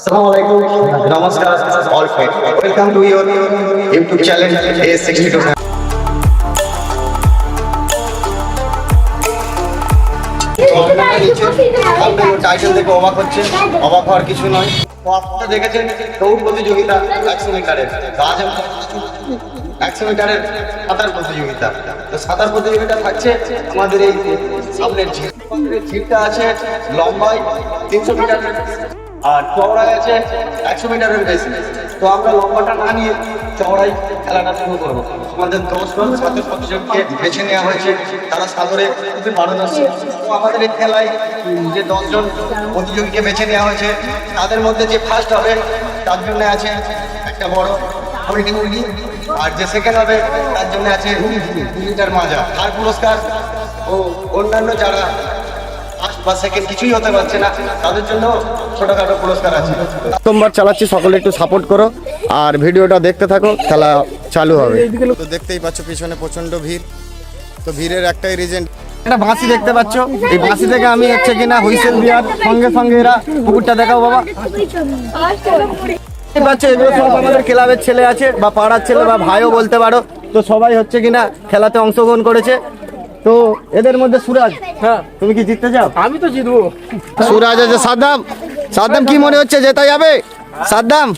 Assalamu alaikum. Namaskar. All friends. Welcome to your YouTube channel A62. Title দেখে অবাক হচ্ছে অবাক হওয়ার কিছু নয় আপনারা দেখেছেন দৌড় প্রতিযোগিতা একশো মিটারের আজ একশো মিটারের সাঁতার প্রতিযোগিতা তো সাঁতার প্রতিযোগিতা থাকছে আমাদের এই সামনের ঝিল ঝিলটা আছে লম্বায় তিনশো মিটার আর চওড়ায় আছে একশো মিটারের বেশি। তো আমরা লম্বাটা না নিয়ে চওড়াই খেলাটা শুরু করব। আমাদের দশ জন সাথে প্রতিযোগীকে বেছে নেওয়া হয়েছে। তারা সাগরে খুবই পারদর্শী। তো আমাদের এই খেলায় যে দশজন প্রতিযোগীকে বেছে নেওয়া হয়েছে, তাদের মধ্যে যে ফার্স্ট হবে, তার জন্য আছে একটা বড় হরিণী মুরগি আর যে সেকেন্ড হবে, তার জন্য আছে দু লিটার মাজা। আর পুরস্কার ও অন্যান্য যারা বা সেকেন্ড কিছুই হতে পারছে না। তাদের জন্য ছোটখাটো পুরস্কার আছে। প্রথমবার চালাচ্ছি সকলে একটু সাপোর্ট করো। আর ভিডিওটা দেখতে থাকো খেলা চালু হবে। তো দেখতেই পাচ্ছ পিছনে প্রচণ্ড ভিড়। তো ভিড়ের একটাই রিজন একটা বাঁশি দেখতে পাচ্ছ? এই বাঁশি থেকে আমি হচ্ছে কিনা হুইসেল দেওয়ার সঙ্গে সঙ্গে এরা পুকুরটা দেখাও বাবা। এগুলো সব আমাদের ক্লাবের ছেলে আছে বা পাড়ার ছেলে বা ভাইও বলতে পারো। তো সবাই হচ্ছে কিনা খেলাতে অংশগ্রহণ করেছে। তো এদের মধ্যে সুরাজ হ্যাঁ। তুমি কি জিততে চাও? আমি তো জিতবো। সুরাজ আছে সাদ্দাম। সাদ্দাম কি মনে হচ্ছে জেতা যাবে সাদ্দাম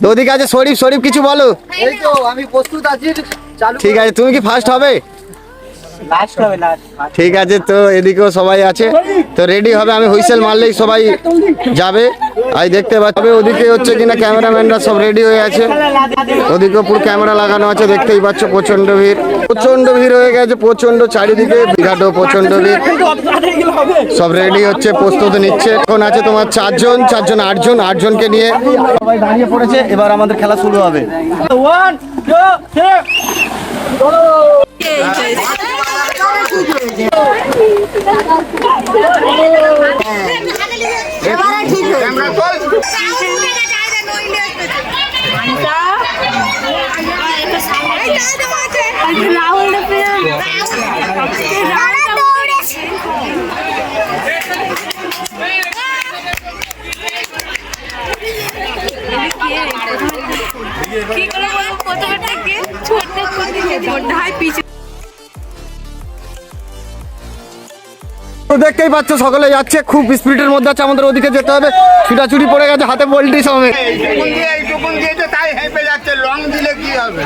তো ওদিকে আছে শরীফ শরীফ কিছু বলো। এই তো আমি প্রস্তুত আছি চালু ঠিক আছে তুমি কি ফার্স্ট হবে? ঠিক আছে তো এদিকেও সবাই আছে। তো রেডি হবে আমি হুইসেল মারলেই সবাই যাবে। আজ দেখতে পাচ্ছি ওদিকে হচ্ছে কিনা ক্যামেরাম্যানরা সব রেডি হয়ে আছে। ওদিকেও পুরো ক্যামেরা লাগানো আছে দেখতেই পাচ্ছ প্রচণ্ড ভিড়। প্রচণ্ড ভিড় হয়ে গেছে প্রচণ্ড চারিদিকে বিরাটও প্রচণ্ড ভিড়। সব রেডি হচ্ছে প্রস্তুতি নিচ্ছে। এখন আছে তোমার চারজন চারজন আটজন আটজনকে নিয়ে। সবাই দাঁড়িয়ে পড়েছে এবার আমাদের খেলা শুরু হবে। ওয়ান টু থ্রি এবারে ঠিক হয়েছে রাহুল তো দেখতেই পাচ্ছ সকলে যাচ্ছে খুব স্পিডের মধ্যে আছে আমাদের ওদিকে যেতে হবে। ছুটাছুটি পড়ে গেছে হাতে বলটি সমেত টুকুন দিয়ে এইটুকুন দিয়েছে তাই হেঁপে যাচ্ছে লং দিলে কি হবে?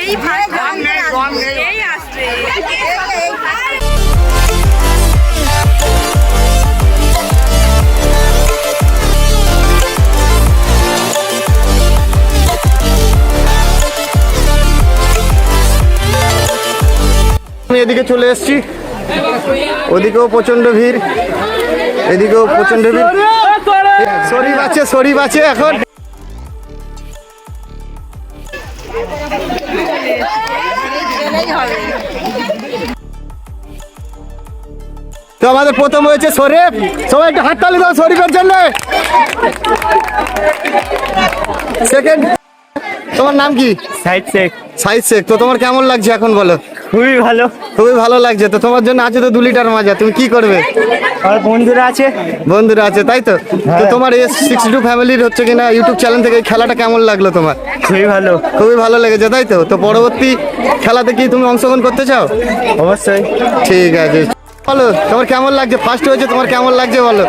এই ভাই রং নেই রং নেই। এই আসছে আমি এদিকে চলে এসেছি। ওদিকেও প্রচণ্ড ভিড় এদিকেও প্রচণ্ড ভিড়। শরীফ আছে শরীফ আছে এখন। তো আমাদের প্রথম হয়েছে শরীফ। সবাই একটু হাততালি দাও শরীফের জন্য। সেকেন্ড তোমার নাম কি? সাইড চেক সাইজ শেখ। তো তোমার কেমন লাগছে এখন বলো? খুবই ভালো। খুবই ভালো লাগছে তো তোমার জন্য আছে তো দু লিটার মাজা তুমি কি করবে? আর বন্ধুরা আছে? বন্ধুরা আছে তাই তো? তো তোমার এস সিক্স টু ফ্যামিলির হচ্ছে কিনা ইউটিউব চ্যানেল থেকে খেলাটা কেমন লাগল তোমার? খুবই ভালো। খুবই ভালো লেগেছে তাই তো? তো পরবর্তী খেলাতে কি তুমি অংশগ্রহণ করতে চাও? অবশ্যই। ঠিক আছে। বলো তোমার কেমন লাগছে? ফার্স্ট হয়েছে তোমার কেমন লাগছে বলো?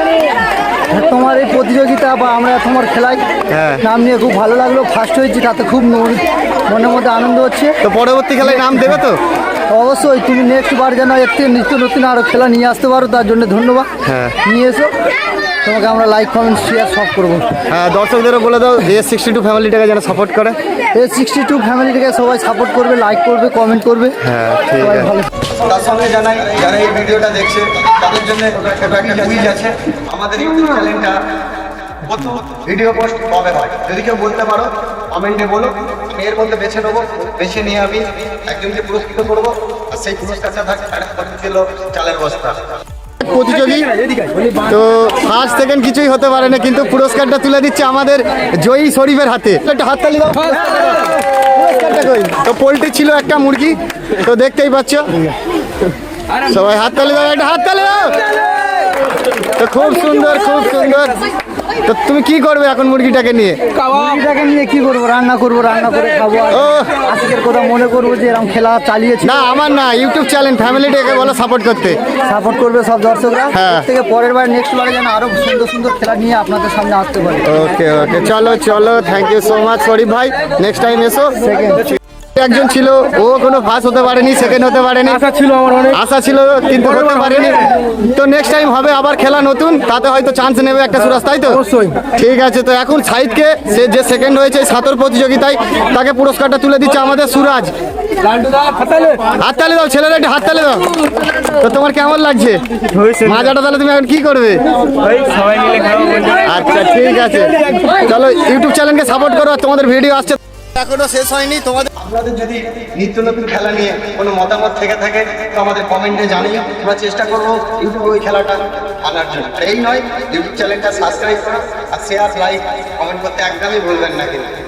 তোমার এই প্রতিযোগিতা বা আমরা তোমার খেলায় হ্যাঁ। নাম নিয়ে খুব ভালো লাগল। ফার্স্ট হয়েছি তাতে খুব মন- মনের মধ্যে আনন্দ হচ্ছে। তো পরবর্তী খেলায় নাম দেবে তো? অবশ্যই তুমি নেক্সট বার যেন এর থেকে নিত্য নতুন আরও খেলা নিয়ে আসতে পারো তার জন্য ধন্যবাদ। হ্যাঁ। নিয়ে এসো। তোমাকে আমরা লাইক কমেন্ট শেয়ার সব করব। হ্যাঁ দর্শকদেরও বলে দাও যে সিক্সটি টু ফ্যামিলিটাকে যেন সাপোর্ট করে। এই সিক্সটি টু ফ্যামিলিটাকে সবাই সাপোর্ট করবে লাইক করবে কমেন্ট করবে। হ্যাঁ ঠিক আছে। ভালো তার সঙ্গে জানাই যারা এই ভিডিওটা দেখছে তাদের জন্য ছোট একটা কুইজ আছে। আমাদের ইউটিউব চ্যানেলটা কত ভিডিও পোস্ট কবে হয় যদি কেউ বলতে পারো কমেন্টে বলো আমি এর মধ্যে বেছে নেব, বেছে নিয়ে আমি একজনকে পুরস্কৃত করব, আর সেই পুরস্কারটা থাকে কিলো চালের বস্তা। প্রতিযোগী, তো ফার্স্ট সেকেন্ড কিছুই হতে পারে না, কিন্তু পুরস্কারটা তুলে দিচ্ছে আমাদের জয়ী শরীফের হাতে। একটা হাততালি দাও। তো পোলট্রি ছিল একটা মুরগি, তো দেখতেই পাচ্ছ। সবাই হাততালি দাও, একটা হাততালি দাও। তো খুব সুন্দর খুব সুন্দর। তো তুমি কি করবে এখন মুরগিটাকে নিয়ে? মুরগিটাকে নিয়ে কি করব? রান্না করব রান্না করে খাব। আজকের কথা মনে করব যে এরকম খেলা চালিয়েছি। না আমার না ইউটিউব চ্যানেল ফ্যামিলিটাকে বলো সাপোর্ট করতে। সাপোর্ট করবে সব দর্শকরা। হ্যাঁ। থেকে পরের বার নেক্সট বারে যেন আরও সুন্দর সুন্দর খেলা নিয়ে আপনাদের সামনে আসতে পারে। ওকে ওকে চলো চলো। Thank you so much Sharif ভাই। নেক্সট টাইম এসো। একজন ছিল ও কোনো ফার্স্ট হতে পারেনি সেকেন্ড হতে পারেনি। আশা ছিল আমার অনেক। আশা ছিল কিন্তু হতে পারেনি। তো নেক্সট টাইম হবে আবার খেলা নতুন তাতে হয়তো চান্স নেবে একটা সুরাজ তাই তো? অবশ্যই। ঠিক আছে তো এখন সাইদকে সে যে সেকেন্ড হয়েছে সাতর প্রতিযোগিতায় তাকে পুরস্কারটা তুলে দিচ্ছে আমাদের সুরাজ। হাততালি দাও ছেলেরা একটু হাততালি দাও। তো তোমার কেমন লাগছে? মাজাটা তাহলে তুমি এখন কি করবে? আচ্ছা ঠিক আছে। চলো ইউটিউব চ্যানেলকে সাপোর্ট করো তোমাদের ভিডিও আসছে এখনও শেষ হয়নি, তোমাদের আপনাদের যদি নিত্য নতুন খেলা নিয়ে কোনো মতামত থেকে থাকে, তো আমাদের কমেন্টে জানিয়ে আমরা চেষ্টা করব ইউটিউবে ওই খেলাটা আনার জন্য। এই নয় ইউটিউব চ্যানেলটা সাবস্ক্রাইব করা আর শেয়ার লাইক কমেন্ট করতে একদমই ভুলবেন না কিন্তু।